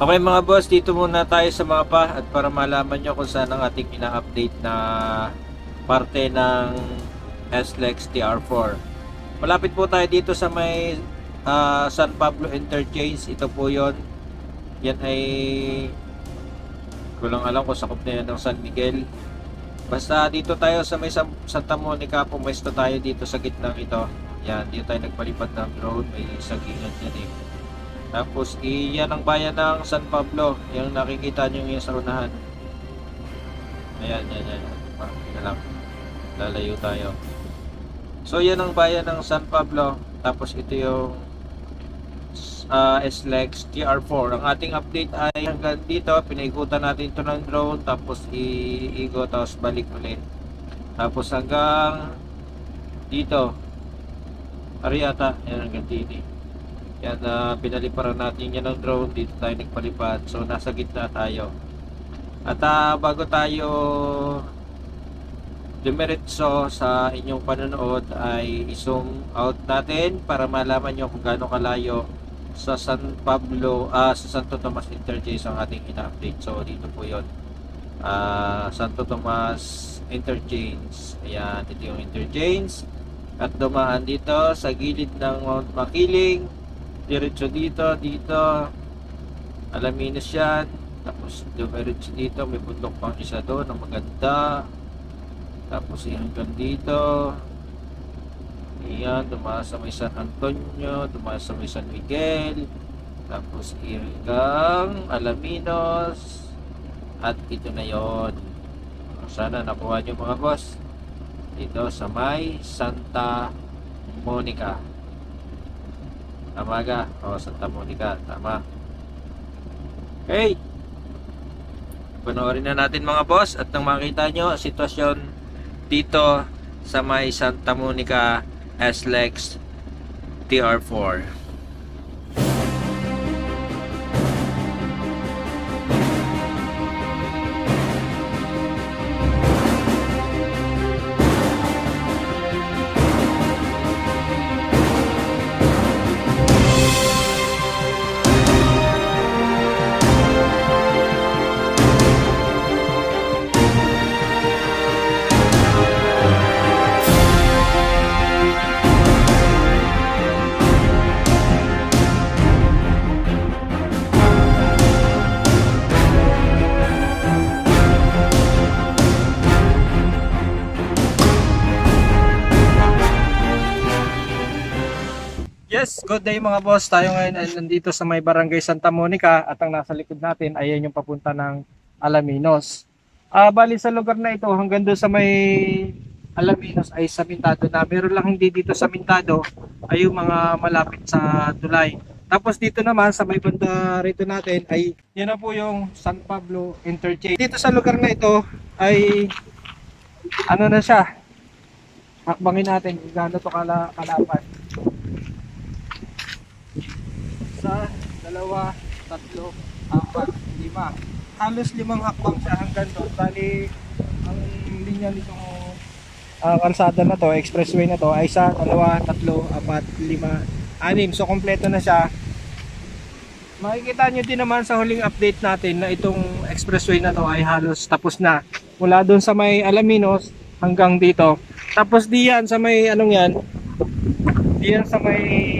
Okay mga boss, dito muna tayo sa mapa at para malaman nyo kung saan ang ating ina-update na parte ng SLEX TR4. Malapit po tayo dito sa may ah, San Pablo Interchange. Ito po yon. Yan ay kulang alam kung sakop na yan ng San Miguel. Basta dito tayo sa may San- Santa Monica, pumesto tayo dito sa gitnang ito. Yan, dito tayo nagpalipad ng drone. May sagingan yan eh. Tapos, iyan ang bayan ng San Pablo. Yung nakikita nyo yung sa unahan. Ayan, yan, yan. Na lang. Lalayo tayo. So, yan ang bayan ng San Pablo. Tapos, ito yung uh, SLEX TR4. Ang ating update ay hanggang dito. Pinaikutan natin ito ng drone. Tapos, iigo. Tapos, balik ulit. Tapos, hanggang dito. Ariata. Yan hanggang dito. Yan, uh, pinaliparan natin yan ng drone. Dito tayo nagpalipad. So, nasa gitna tayo. At ah, bago tayo dumiretso sa inyong panonood ay i-zoom out natin para malaman nyo kung gaano kalayo sa San Pablo, ah, sa Santo Tomas Interchange ang ating ina-update. So, dito po yon Ah, Santo Tomas Interchange. Ayan, ito yung interchange. At dumaan dito sa gilid ng Mount Makiling. Diretso dito, dito. Alaminos yan. Tapos dumiretso dito. May bundok pang isa doon na maganda. Tapos yan hanggang dito. Ayan, dumaan sa may San Antonio, dumaan sa may San Miguel. Tapos hanggang Alaminos. At ito na yon. Sana nakuha nyo mga boss. Dito sa may Santa Monica. Tama ka? O, Santa Monica. Tama. Okay. Panoorin na natin mga boss at nang makita nyo sitwasyon dito sa may Santa Monica SLEX TR4. Yes, good day mga boss. Tayo ngayon ay nandito sa may barangay Santa Monica at ang nasa likod natin ay yung papunta ng Alaminos. Ah, bali sa lugar na ito hanggang doon sa may Alaminos ay samintado na. Meron lang hindi dito samintado ay yung mga malapit sa tulay. Tapos dito naman sa may banda rito natin ay yan na po yung San Pablo Interchange. Dito sa lugar na ito ay ano na siya. Hakbangin natin kung gaano to kala kalapan isa, dalawa, tatlo, apat, lima. Halos limang hakbang siya hanggang doon. Bali, ang linya nitong ah, kalsada na to, expressway na to, ay isa, dalawa, tatlo, apat, lima, anim. So, kompleto na siya. Makikita nyo din naman sa huling update natin na itong expressway na to ay halos tapos na. Mula doon sa may Alaminos hanggang dito. Tapos diyan sa may anong yan, diyan sa may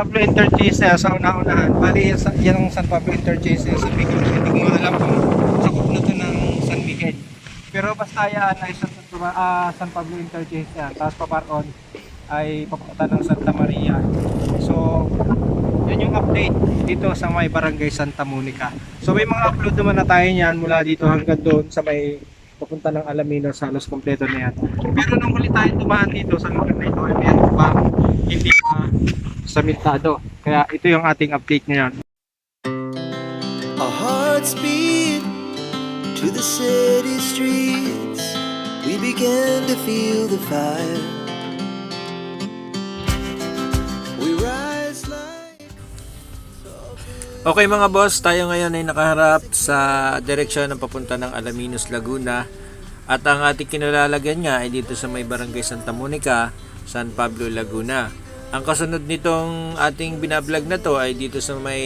Pablo Interchange na sa una-unahan. Bali, yan, sa- ang San Pablo Interchange sa Miguel. Hindi ko alam kung sakop na to ng San Miguel. Pero basta yan ay sa ah, San Pablo Interchange yan. Tapos paparon ay papunta ng Santa Maria. So, yan yung update dito sa may barangay Santa Monica. So may mga upload naman na tayo niyan mula dito hanggang doon sa may papunta ng Alaminos, halos kompleto na yan. Pero nung huli tayo dumaan dito sa lugar na ito, ay meron pa hindi pa samitado. Kaya ito yung ating update ngayon. Our hearts beat to the city streets. We began to feel the fire. We rise like Okay mga boss, tayo ngayon ay nakaharap sa direksyon ng papunta ng Alaminos, Laguna. At ang ating kinalalagyan nga ay dito sa may barangay Santa Monica, San Pablo, Laguna. Ang kasunod nitong ating binablog na to ay dito sa may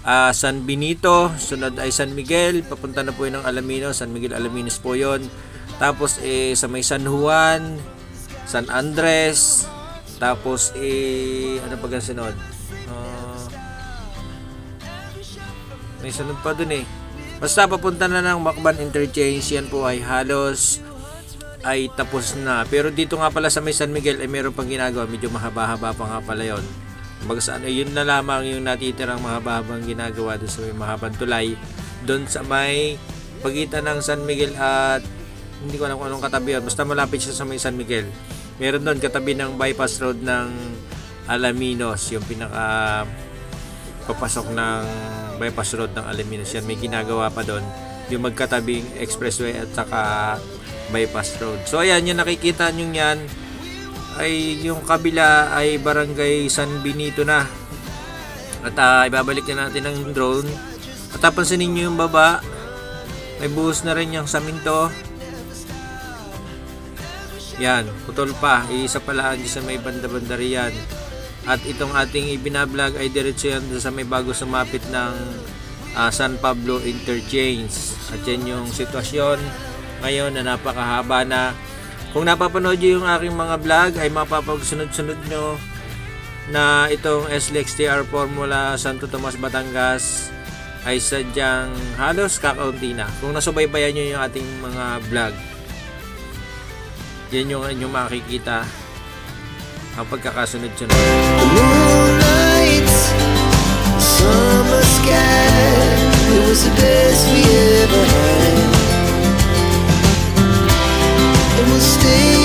ah, San Benito, sunod ay San Miguel, papunta na po yun ng Alamino, San Miguel Alaminos po yun. Tapos eh, sa may San Juan, San Andres, tapos eh, ano pa sunod? Ah, may sunod pa dun eh. Basta papunta na ng Macban Interchange, yan po ay halos ay tapos na. Pero dito nga pala sa may San Miguel ay meron pang ginagawa. Medyo mahaba-haba pa nga pala yon. Kumbaga sa ano, yun na lamang yung natitirang mahaba-habang ginagawa doon sa may mahabang tulay. Doon sa may pagitan ng San Miguel at hindi ko alam kung anong katabi yun. Basta malapit siya sa may San Miguel. Meron doon katabi ng bypass road ng Alaminos. Yung pinaka papasok ng bypass road ng Alaminos. Yan, may ginagawa pa doon. Yung magkatabing expressway at saka bypass road. So ayan, yung nakikita nyo yan ay yung kabila ay barangay San Benito na. At ah, ibabalik na natin ang drone. At ah, pansinin nyo yung baba. May buhos na rin yung saminto. Yan, putol pa. Isa pala ang sa may banda-banda riyan. At itong ating ibinablog ay diretso yan sa may bago sumapit ng ah, San Pablo Interchange. At yan yung sitwasyon ngayon na napakahaba na. Kung napapanood nyo yung aking mga vlog ay mapapagsunod-sunod nyo na itong SLEX TR Formula Santo Tomas Batangas ay sadyang halos kakaunti na. Kung nasubaybayan nyo yung ating mga vlog, yan yung inyong makikita ang pagkakasunod-sunod. The moonlights, summer sky. It was the best we ever had. Stay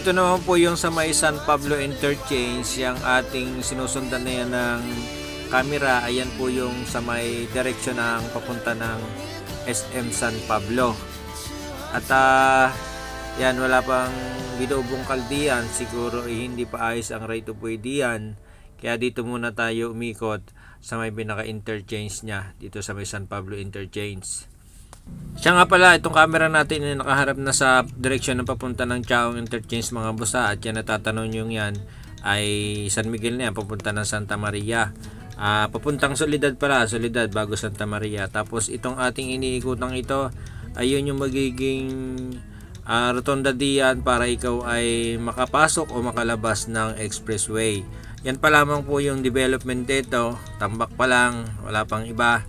Ito naman po yung sa may San Pablo Interchange, yung ating sinusundan na yan ng camera, ayan po yung sa may direksyon ng papunta ng SM San Pablo. At ah, yan, wala pang binubong kaldiyan, siguro eh, hindi pa ayos ang right of way diyan. Kaya dito muna tayo umikot sa may pinaka-interchange niya, dito sa may San Pablo Interchange. Siya nga pala, itong camera natin ay nakaharap na sa direksyon ng papunta ng Chaong Interchange mga busa at yan natatanong nyo yan ay San Miguel na yan, papunta ng Santa Maria. Ah, papuntang Solidad pala, Solidad bago Santa Maria. Tapos itong ating iniikutang ito, ayun yung magiging ah, rotonda diyan para ikaw ay makapasok o makalabas ng expressway. Yan pa lamang po yung development dito, tambak pa lang, wala pang iba.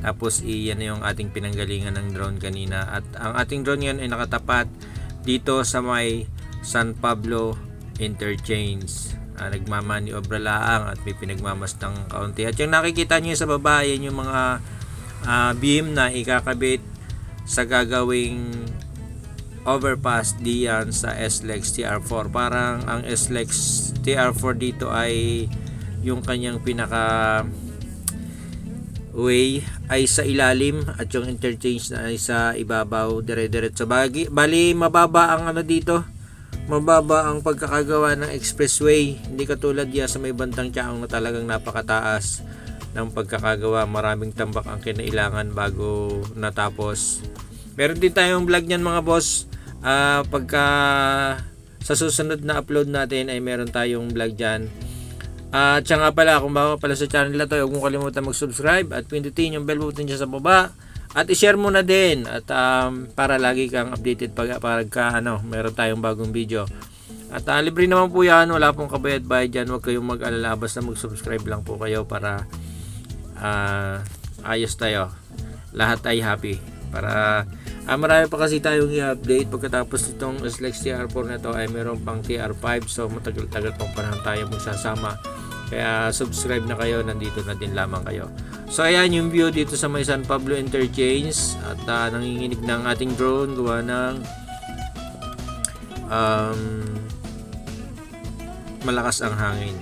Tapos iyan na yung ating pinanggalingan ng drone kanina. At ang ating drone yan ay nakatapat dito sa may San Pablo Interchange. Ah, nagmamaniobra laang at may pinagmamastang kaunti. At yung nakikita nyo sa baba, yan yung mga ah, beam na ikakabit sa gagawing overpass diyan sa SLEX TR4. Parang ang SLEX TR4 dito ay yung kanyang pinaka way ay sa ilalim at yung interchange na ay sa ibabaw dire-diretso. Bagi bali mababa ang ano dito. Mababa ang pagkakagawa ng expressway. Hindi katulad yan sa may bandang tiyaong na talagang napakataas ng pagkakagawa. Maraming tambak ang kinailangan bago natapos. Meron din tayong vlog niyan mga boss. Ah, pagka sa susunod na upload natin ay meron tayong vlog dyan at siya nga pala, kung bago pala sa channel na to, huwag mong kalimutan mag-subscribe at pindutin yung bell button dyan sa baba. At i-share mo na din at um, para lagi kang updated pag, pag ka, ano, meron tayong bagong video. At uh, libre naman po yan, wala pong kabayad-bayad dyan. Huwag kayong mag-alala, basta mag-subscribe lang po kayo para ah, ayos tayo. Lahat ay happy. Para ah, marami pa kasi tayong i-update pagkatapos nitong SLEX TR4 na to ay meron pang TR5 so matagal-tagal pang panahon tayo magsasama kaya subscribe na kayo nandito na din lamang kayo. So ayan yung view dito sa may San Pablo Interchange. At ah, nanginginig ng ating drone. Gawa ng um, malakas ang hangin.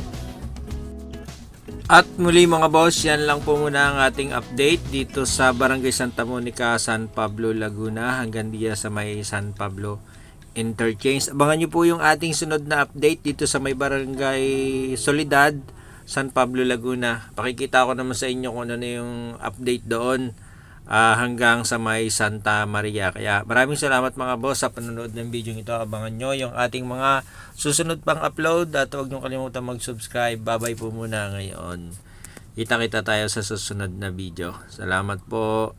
At muli mga boss, yan lang po muna ang ating update dito sa Barangay Santa Monica, San Pablo, Laguna hanggang diya sa may San Pablo Interchange. Abangan nyo po yung ating sunod na update dito sa may Barangay Solidad, San Pablo, Laguna. Pakikita ko naman sa inyo kung ano na yung update doon ah, hanggang sa may Santa Maria. Kaya maraming salamat mga boss sa panonood ng video ito. Abangan nyo yung ating mga susunod pang upload at huwag nyo kalimutan mag-subscribe. Bye-bye po muna ngayon. Kita-kita tayo sa susunod na video. Salamat po.